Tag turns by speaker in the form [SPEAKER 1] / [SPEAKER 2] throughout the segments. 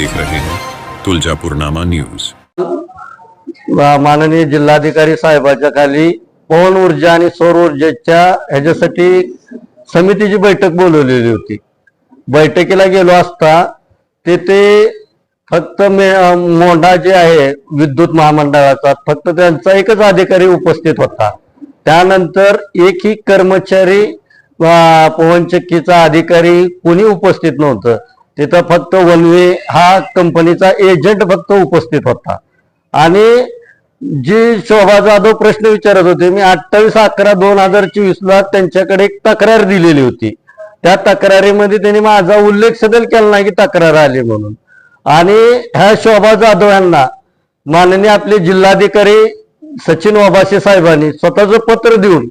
[SPEAKER 1] देख रहे हैं। तुलजापुरनामा न्यूज।
[SPEAKER 2] माननीय जिल्हाधिकारी साहेबाच्या खाली पवन ऊर्जा आणि सौर ऊर्जेच्या ह्याच्यासाठी समितीची बैठक बोलवलेली होती. बैठकीला गेलो असता तेथे फक्त मे मोंढा जे आहे विद्युत महामंडळाचा फक्त त्यांचा एकच अधिकारी उपस्थित होता. त्यानंतर एकही कर्मचारी पवनचक्कीचा अधिकारी कोणी उपस्थित नव्हतं. तिथं फक्त वनवे हा कंपनीचा एजंट फक्त उपस्थित होता. आणि जी शोभा जाधव प्रश्न विचारत होते मी अठ्ठावीस अकरा दोन हजार चोवीस ला त्यांच्याकडे एक तक्रार दिलेली होती. त्या तक्रारीमध्ये त्यांनी माझा उल्लेख सदल केला नाही की तक्रार आली म्हणून. आणि ह्या शोभा जाधव यांना माननीय आपले जिल्हाधिकारी सचिन ओबासे साहेबांनी स्वतःच पत्र देऊन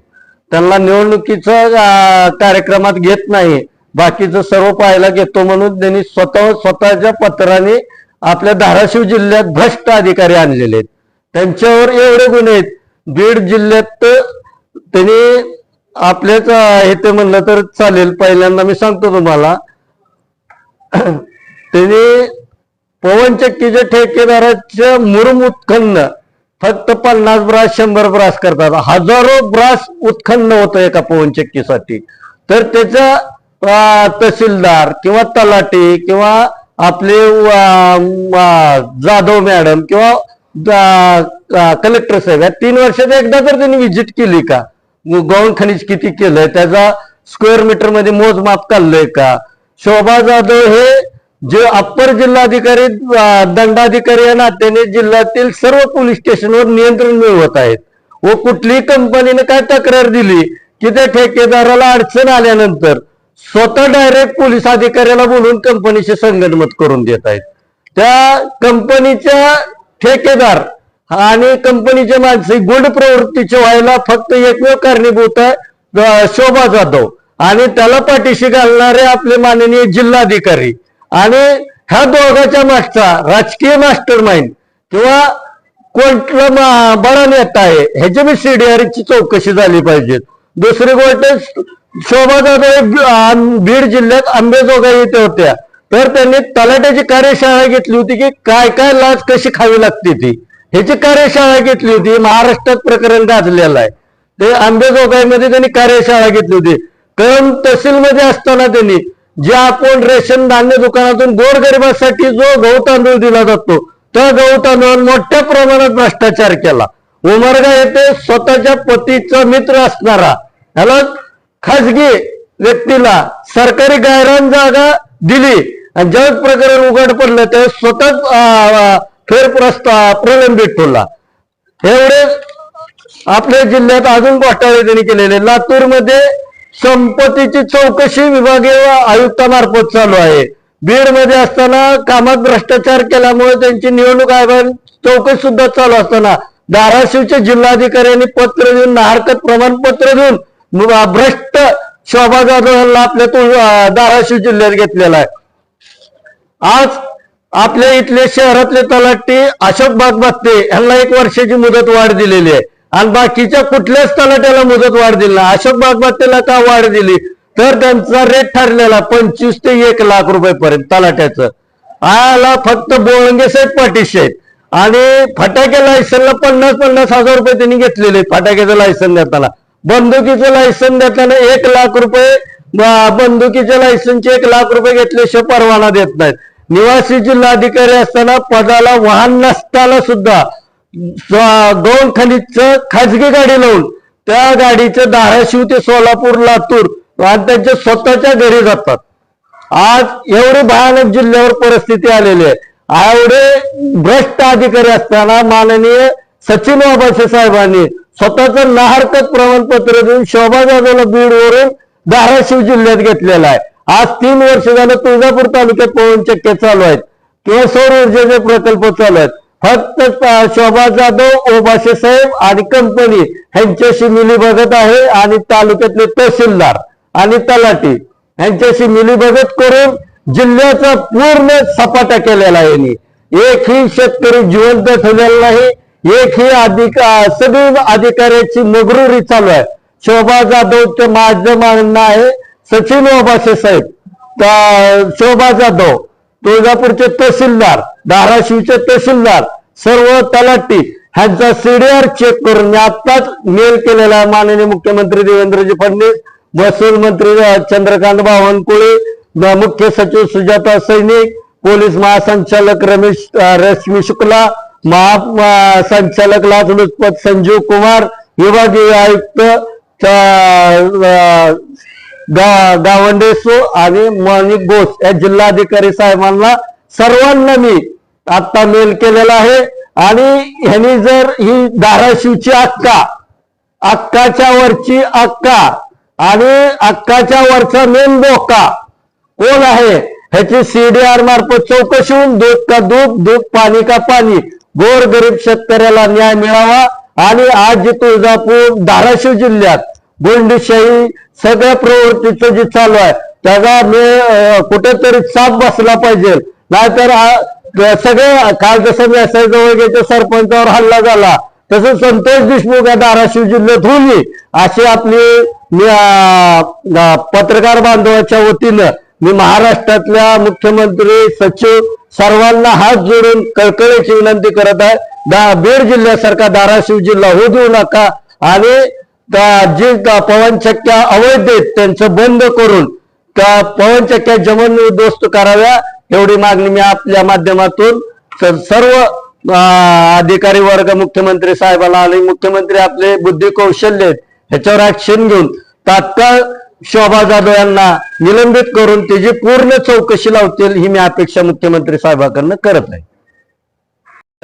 [SPEAKER 2] त्यांना निवडणुकीचं कार्यक्रमात घेत नाही बाकीचं सर्व पाहायला घेतो म्हणून त्यांनी स्वतः स्वतःच्या पत्राने आपल्या धाराशिव जिल्ह्यात भ्रष्ट अधिकारी आणलेले आहेत. त्यांच्यावर एवढे गुन्हे आहेत. बीड जिल्ह्यात त्यांनी आपल्याच हे ते म्हणलं तर चालेल. पहिल्यांदा मी सांगतो तुम्हाला. त्यांनी पवनचक्कीच्या ठेकेदाराच्या मुरुम उत्खन्न फक्त पन्नास ब्रास शंभर ब्रास करतात. हजारो ब्रास उत्खन्न होतं एका पवनचक्कीसाठी तर त्याचा तहसीलदार किंवा तलाटे किंवा आपले जाधव मॅडम किंवा कलेक्टर साहेब या तीन वर्षात एकदा तर त्यांनी व्हिजिट केली का? गौण खनिज किती केलंय? त्याचा स्क्वेअर मीटरमध्ये मोजमाप काढलंय का? शोभा जाधव हे जे अप्पर जिल्हाधिकारी दंडाधिकारी या नात्याने जिल्ह्यातील सर्व पोलीस स्टेशनवर नियंत्रण मिळवत आहेत. व कुठलीही कंपनीने काय तक्रार दिली की त्या ठेकेदाराला अडचण आल्यानंतर स्वतः डायरेक्ट पोलीस अधिकाऱ्याला बोलून कंपनीशी संगणमत करून देत आहेत. त्या कंपनीच्या ठेकेदार आणि कंपनीचे माणसे गुड प्रवृत्तीचे व्हायला फक्त एकमेव कारणीभूत आहे शोभा जाधव. आणि त्याला पाठीशी घालणारे आपले माननीय जिल्हाधिकारी. आणि ह्या दोघांच्या मागचा राजकीय मास्टर माइंड किंवा कोणता बडा नेता आहे ह्याची बी सीडीआरची चौकशी झाली पाहिजे. दुसरी गोष्ट शोभा बीड जिल्ह्यात आंबेजोगाई येथे होत्या. तर त्यांनी तलाट्याची कार्यशाळा घेतली होती की काय काय लाच कशी खावी लागते ती? ह्याची कार्यशाळा घेतली होती महाराष्ट्रात प्रकरण गाजलेलं आहे. ते आंबेजोगाईमध्ये त्यांनी कार्यशाळा घेतली होती. कारण तहसीलमध्ये असताना त्यांनी जे आपण रेशन धान्य दुकानातून गोरगरिबासाठी जो गहू तांदूळ दिला जातो त्या गहू तांदूळ मोठ्या प्रमाणात भ्रष्टाचार केला. उमरगा येथे स्वतःच्या पतीचा मित्र असणारा ह्याला खाजगी व्यक्तीला सरकारी गायरान जागा दिली. आणि ज्यावेळेस प्रकरण उघड पडलं ते स्वतःच अं, प्रलंबित ठेवला एवढे आपल्या जिल्ह्यात अजून घोटाळे त्यांनी केलेले लातूरमध्ये संपत्तीची चौकशी विभागीय आयुक्तामार्फत चालू आहे. बीडमध्ये असताना कामात भ्रष्टाचार केल्यामुळे त्यांची निवडणूक आयोग चौकशी सुद्धा चालू असताना धाराशिवच्या जिल्हाधिकाऱ्यांनी पत्र देऊन हरकत प्रमाणपत्र देऊन मग भ्रष्ट शोभा जाधव आपल्या तो धाराशिव जिल्ह्यात घेतलेला आहे. आज आपल्या इथले शहरातले तलाठी अशोक बागबत्ते यांना एक वर्षाची मुदत वाढ दिलेली आहे. आणि बाकीच्या कुठल्याच तलाट्याला मुदत वाढ दिली नाही. अशोक बागबत्तेला का वाढ दिली? तर त्यांचा रेट ठरलेला पंचवीस ते एक लाख रुपयेपर्यंत तलाट्याचं आला फक्त बोळंगे साहेब पाठीशी आहेत. आणि फटाके लायसनला पन्नास पन्नास हजार रुपये त्यांनी घेतलेले फटाक्याचं लायसन देताना. बंदुकीचं लायसन देताना एक लाख रुपये बंदुकीचे बंदुकीच्या लायसनचे एक लाख रुपये घेतल्याशिवाय परवाना देत नाहीत. निवासी जिल्हाधिकारी असताना पदाला वाहन नसताना सुद्धा दोन गौण खनिजचं खाजगी गाडी लावून त्या गाडीचं धाराशिव ते सोलापूर लातूर आणि त्यांच्या स्वतःच्या घरी जातात. आज एवढी भयानक जिल्ह्यावर परिस्थिती आलेली आहे. एवढे भ्रष्ट अधिकारी असताना माननीय सचिन वाबासे साहेबांनी स्वतःचं नाहरकत प्रमाणपत्र देऊन शोभा जाधवला बीडवरून धाराशिव जिल्ह्यात घेतलेला आहे. आज तीन वर्ष झालं तुळजापूर तालुक्यात पवन चक्के चालू आहेत. किंवा सौर ऊर्जेचे प्रकल्प चालू आहेत. फक्त शोभा जाधव ओबाशे साहेब आणि कंपनी ह्यांच्याशी मिलीभगत आहे आणि तालुक्यातले तहसीलदार आणि तलाठी यांच्याशी मिलीभगत करून जिल्ह्याचा पूर्ण सपाटा केलेला आहे एकही शेतकरी जिवंत ठेवलेला नाही. एक ही अधिक सगळी अधिकाऱ्याची मगरुरी चालू आहे. शोभा जाधवचं माझं म्हणणं आहे. सचिन ओबासे साहेब शोभा जाधव तुळजापूरचे तहसीलदार धाराशिवचे तहसीलदार सर्व तलाठी ह्यांचा सीडीआर चेक करून आत्ताच मेल केलेला आहे माननीय मुख्यमंत्री देवेंद्रजी फडणवीस महसूल मंत्री चंद्रकांत बावनकुळे मुख्य सचिव सुजाता सैनिक पोलीस महासंचालक रमेश रश्मी शुक्ला महासंचालक लाचलुचपत संजीव कुमार विभागीय आयुक्त गावंडे सो आणि मणिक बोस या जिल्हाधिकारी साहेबांना सर्वांना मी आता मेल केलेला आहे. आणि ह्यांनी जर ही धाराशिवची अक्का अक्काच्या वरची अक्का आणि अक्काच्या वरचा मेन धोका कोण आहे? ह्याची सीडीआर मार्फत चौकशी होऊन दूध का दूध दूध पाणी का पाणी गोर गरीब शेतकऱ्याला न्याय मिळावा आणि आज जे तुळजापूर धाराशिव जिल्ह्यात गोंडीशाही सगळ्या प्रवृत्तीचं जे चालू आहे त्याचा मी कुठेतरी चाप बसला पाहिजे. नाहीतर सगळे काल जसं व्यवसाय जवळच्या सरपंचावर हल्ला झाला. तसं संतोष देशमुख या धाराशिव जिल्ह्यात होईल अशी आपली पत्रकार बांधवाच्या वतीनं मी महाराष्ट्रातल्या मुख्यमंत्री सचिव सर्वांना हात जोडून कळकळीची विनंती करत आहे. दा बीड जिल्ह्यासारखा धाराशिव जिल्हा होऊ देऊ नका. आणि त्या जे पवनचक्क्या अवैध आहेत त्यांचं बंद करून त्या पवनचक्क्या जमन उद्ध्वस्त कराव्या एवढी मागणी मी आपल्या माध्यमातून सर्व अधिकारी वर्ग मुख्यमंत्री साहेबांना आणि मुख्यमंत्री आपले बुद्धी कौशल्य ह्याच्यावर ऍक्शन घेऊन तात्काळ शोभा जाधव यांना निलंबित करून त्याची पूर्ण चौकशी लावतील ही मी अपेक्षा मुख्यमंत्री साहेबांकडनं करत आहे.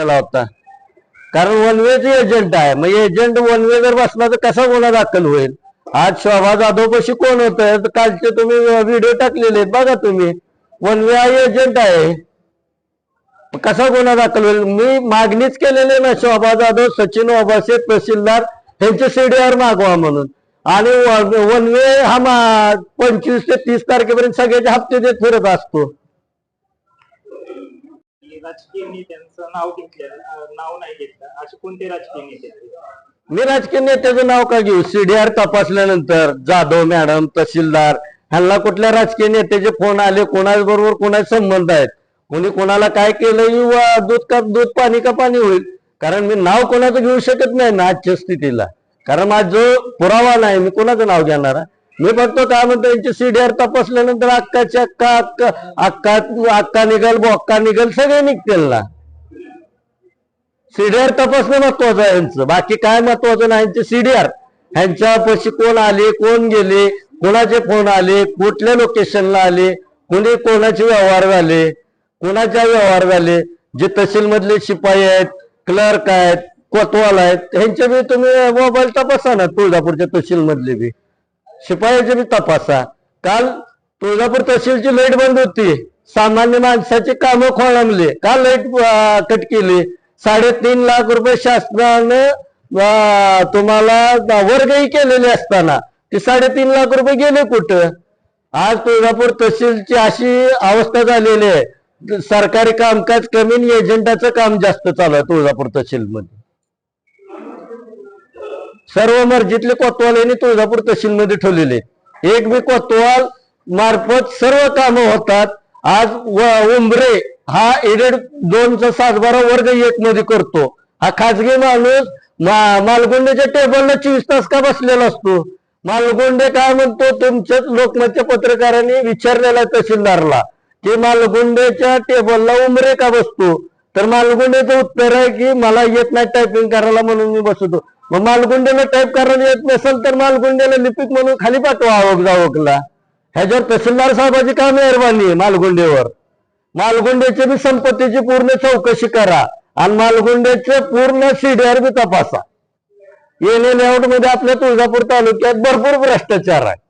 [SPEAKER 2] होता कारण वन वेचे एजंट आहे. मग एजंट वन वे जर बसला तर कसा गुन्हा दाखल होईल? आज शोभा जाधव पशी कोण होत? कालचे तुम्ही व्हिडिओ टाकलेले आहेत बघा तुम्ही. वन वे एजंट आहे. कसा गुन्हा दाखल होईल? मी मागणीच केलेली ना शोभा जाधव सचिन ओबासे तहसीलदार यांचे सीडीआर मागवा म्हणून. आणि वन वे हा पंचवीस ते तीस तारखेपर्यंत सगळ्याचे हप्ते देत फिरत असतो.
[SPEAKER 3] राजकीय नेत्यांचं नाव घेतलेलं अं, नाव नाही घेतलं. असे कोणते राजकीय नेते आहेत?
[SPEAKER 2] मी राजकीय नेत्याचं नाव का घेऊ? सीडीआर तपासल्यानंतर जाधव मॅडम तहसीलदार ह्यांना कुठल्या राजकीय नेत्याचे फोन आले कोणाबरोबर कोणाचे संबंध आहेत? कोणी कोणाला काय केलं दूध का दूध पाणी का पाणी होईल? कारण मी नाव कोणाचं घेऊ शकत नाही ना आजच्या स्थितीला. कारण माझा जो पुरावा नाही मी कोणाचं नाव घेणार? मी बघतो काय म्हणतो यांची सीडीआर तपासल्यानंतर अक्काची अक्का अक्का अक्का अक्का निघाल बो अक्का निघाल सगळे निघतील ना. सीडीआर तपासणं महत्वाचं आहे यांचं. बाकी काय महत्वाचं नाही यांचे सीडीआर ह्यांच्या पशी कोण आले कोण गेले कोणाचे फोन आले कुठल्या लोकेशनला आले कोणी कोणाचे व्यवहार झाले कोणाच्या व्यवहार झाले जे तहसील मधले शिपाई आहेत क्लर्क आहेत कोतवाल आहेत. ह्यांचे बी तुम्ही मोबाईल तपासा ना तुळजापूरच्या तहसील मधले बी. शिपायाचे बी तपासा. काल तुळजापूर तहसीलची लाइट बंद होती. सामान्य माणसाची कामं खोळंबली. का लाइट कट केली. साडेतीन लाख रुपये शासनानं तुम्हाला वर्गही केलेले असताना. ते साडेतीन लाख रुपये गेले कुठं? आज तुळजापूर तहसीलची अशी अवस्था झालेली आहे. सरकारी कामकाज कमी एजंटाचं काम जास्त चालू आहे तुळजापूर तहसील मध्ये सर्व मर्जीतले कोतवाल यांनी तुळजापूर तहसीलमध्ये ठेवलेले. एक बी कोतवाल मार्फत सर्व कामं होतात. आज उंबरे हा एडेड दोनचा सातबारा वर्ग एक मध्ये करतो. हा खाजगी माणूस मा- मालगुंडेच्या टेबलला चोवीस तास का बसलेला असतो? मालगुंडे काय म्हणतो? तुमच्याच लोकमतच्या पत्रकारांनी विचारलेला तहसीलदारला की मालगुंडेच्या टेबलला उमरे का बसतो? तर मालगुंडेचं उत्तर आहे की मला येत नाही टायपिंग करायला म्हणून मी बसतो. मग मालगुंडेला टाईप करायला येत नसेल तर मालगुंडेला लिपिक म्हणून खाली पाठवा आवक जावकला. ह्याच्यावर तहसीलदार साहेबाची काय मेहरबानी आहे मालगुंडेवर? मालगुंड्याची बी संपत्तीची पूर्ण चौकशी करा आणि मालगुंड्याचे पूर्ण सीडीआर बी तपासा. येणे लेआउटमध्ये आपल्या तुळजापूर तालुक्यात भरपूर भ्रष्टाचार आहे.